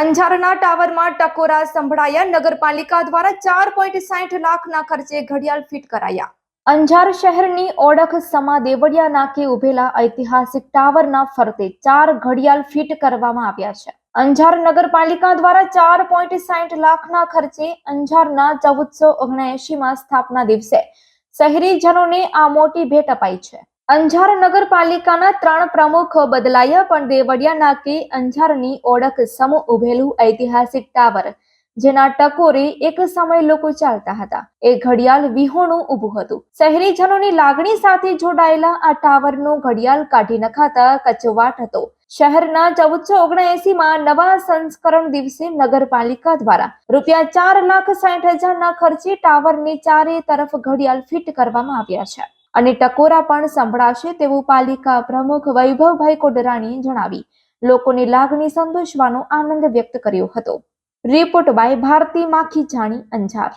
અંજારના ટાવરમાં ટકોરા સંભળાયા. નગરપાલિકા દ્વારા ચાર પોઈન્ટ સાઠ લાખના ખર્ચે ઘડિયાળ ફિટ કરાયા. અંજાર શહેરની ઓળખ સમા દેવળિયા નાકે ઉભેલા ઐતિહાસિક ટાવરના ફરતે ચાર ઘડિયાળ ફિટ કરવામાં આવ્યા છે. અંજાર નગરપાલિકા દ્વારા ચાર પોઈન્ટ સાઠ લાખના ખર્ચે અંજારના ચૌદસો ઓગણએંશીમાં સ્થાપના દિવસે શહેરીજનોને આ મોટી ભેટ અપાઈ છે. અંજાર નગરપાલિકાના ત્રણ પ્રમુખ બદલાયા, પણ દેવળિયા નાકે અંજારની ઓળખ સમૂહ ઉભેલું ઐતિહાસિક ટાવર, જેના ટકોરે એક સમય લોકો ચાલતા હતા. એ ઘડિયાળ વિહોણું ઊભું હતું. શહેરીજનોની લાગણી સાથે જોડાયેલા આ ટાવરનું ઘડિયાળ કાઢી નખાતા કચવાટ હતો. શહેરના ચૌદસો ઓગણએસી માં નવા સંસ્કરણ દિવસે નગરપાલિકા દ્વારા રૂપિયા ચાર લાખ સાઠ હજારના ખર્ચે ટાવરની ચારે તરફ ઘડિયાળ ફિટ કરવામાં આવ્યા છે. અને ટકોરા પણ સંભળાશે તેવું પાલિકા પ્રમુખ વૈભવભાઈ કોડરાણીએ જણાવી. લોકોની લાગણી સંતોષવાનો આનંદ વ્યક્ત કર્યો હતો. રિપોર્ટ બાય ભારતી માખી જાણી અંજાર.